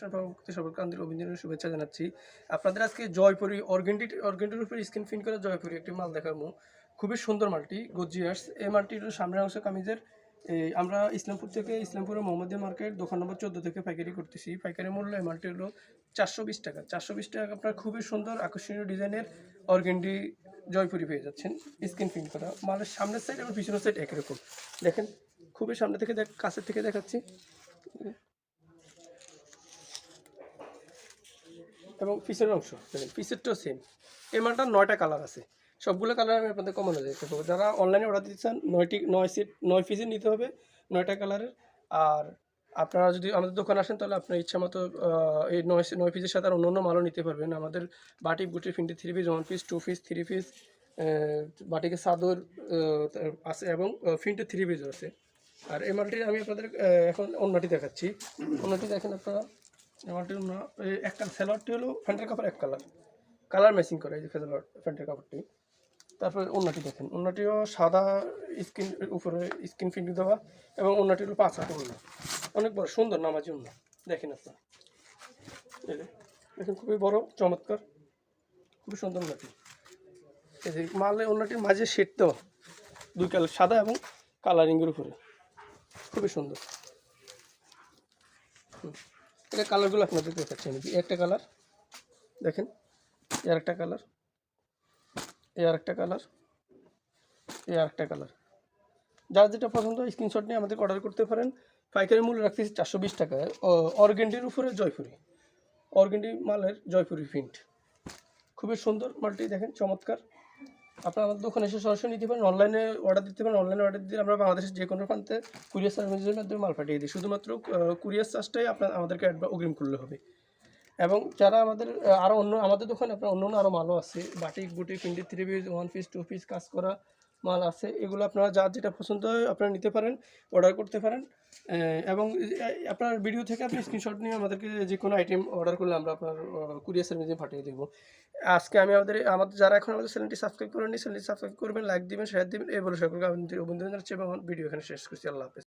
সভাপতি সবাইকে আন্তরিক শুভেচ্ছা জানাচ্ছি। আপনাদের আজকে জয়পুরি অর্গেন্ডি অর্গেন্ডির উপরে স্ক্রিন প্রিন্ট করা জয়পুরি একটি মাল দেখাবো। খুবই সুন্দর মালটি গজিয়ার্স এই মালটির সামনের অংশ কামিজের আমরা ইসলামপুর থেকে ইসলামপুরের মোহাম্মদিয়া মার্কেট দোকান নম্বর চোদ্দ থেকে পাইকারি করতেছি। পাইকারি মূল্য এই মালটি হলো চারশো বিশ টাকা। চারশো বিশ টাকা আপনার খুবই সুন্দর আকর্ষণীয় ডিজাইনের অর্গেন্ডি জয়পুরি পেয়ে যাচ্ছেন স্ক্রিন প্রিন্ট করা। মালের সামনের সাইড এবং পিছনের সাইড একই রকম। দেখেন, খুবই সামনে থেকে দেখ কাছের থেকে দেখাচ্ছি। এবং পিসের অংশ দেখেন পিসেরটাও সেম এই মালটার নয়টা কালার আছে। সবগুলো কালার আমি আপনাদের কমানো যাই দেবো। যারা অনলাইনে অর্ডার দিতে চান নয়টি নয় সেট নয় পিসের নিতে হবে নয়টা কালারের আর আপনারা যদি আমাদের দোকানে আসেন তাহলে আপনার ইচ্ছা মতো এই নয় নয় পিসের সাথে আর অন্য অন্য মালও নিতে পারবেন। আমাদের বাটি বুটি ফিন্টি three piece one piece two piece three piece বাটিকে আহ, আছে এবং ফিন্টে থ্রি পিসও আছে। আর এই মালটি আমি আপনাদের এখন অন্যটি দেখাচ্ছি। অন্যটি দেখেন আপনারা। হলো কাপড় এক কালার। কালার এই যে প্যান্টের কাপড়টি। তারপরে দেখেন সাদা স্কিন, উপরে দেওয়া এবং হলো পাঁচ অনেক বড়, সুন্দর নামাজি অন্য দেখেন দেখেন খুবই বড়, চমৎকার, খুবই সুন্দর অন্যটি মালে অন্যটির মাঝে শেড দেওয়া, দুই কালার, সাদা এবং কালারিংয়ের উপরে। খুবই সুন্দর। এটা কালারগুলো আপনাদের দেখাচ্ছি আমি একটা কালার, দেখেন এর একটা কালার, এই আর একটা কালার, এই আর একটা কালার। যার যেটা পছন্দ স্ক্রিনশট নিয়ে আমাদের অর্ডার করতে পারেন। পাইকারি মূল্য রাখতেছি চারশো বিশ টাকায় অর্গেন্ডির উপরে জয়পুরি। অর্গেন্ডি মালের জয়পুরি প্রিন্ট। খুবই সুন্দর মালটি, দেখেন, চমৎকার। আপনারা আমাদের দোকানে এসে সরাসরি নিতে পারেন অনলাইনে অর্ডার দিতে পারেন অনলাইনে অর্ডার দিলে আমরা বাংলাদেশের যে কোনো প্রান্তে কুরিয়ার সার্ভিসের মাধ্যমে মাল পাঠিয়ে দিই। শুধুমাত্র কুরিয়ার চার্জটাই আপনার, আমাদেরকে অগ্রিম করলে হবে। এবং যারা আমাদের আরও অন্য, আমাদের দোকানে আপনার অন্য অন্য আরও মালও আছে, বাটিক, বুটিক, ইন্ডি three piece one piece two piece কাজ করা মাল আছে, এগুলো আপনারা যা যেটা পছন্দ হয় আপনারা নিতে পারেন অর্ডার করতে পারেন। এবং আপনার ভিডিও থেকে আপনি স্ক্রিনশট নিয়ে আমাদেরকে যে কোনো আইটেম অর্ডার করলে আমরা আপনার কুরিয়ার সার্ভিসে পাঠিয়ে দেবো। আজকে আমি আমাদের আমাদের যারা এখন আমাদের চ্যানেলটি সাবস্ক্রাইব করেননি চ্যানেলটি সাবস্ক্রাইব করবেন লাইক দেবেন শেয়ার দেবেন, এই বলে সকলকে আমি জানাচ্ছি এবং ভিডিও এখানে শেষ করছি। আল্লাহ হাফেজ।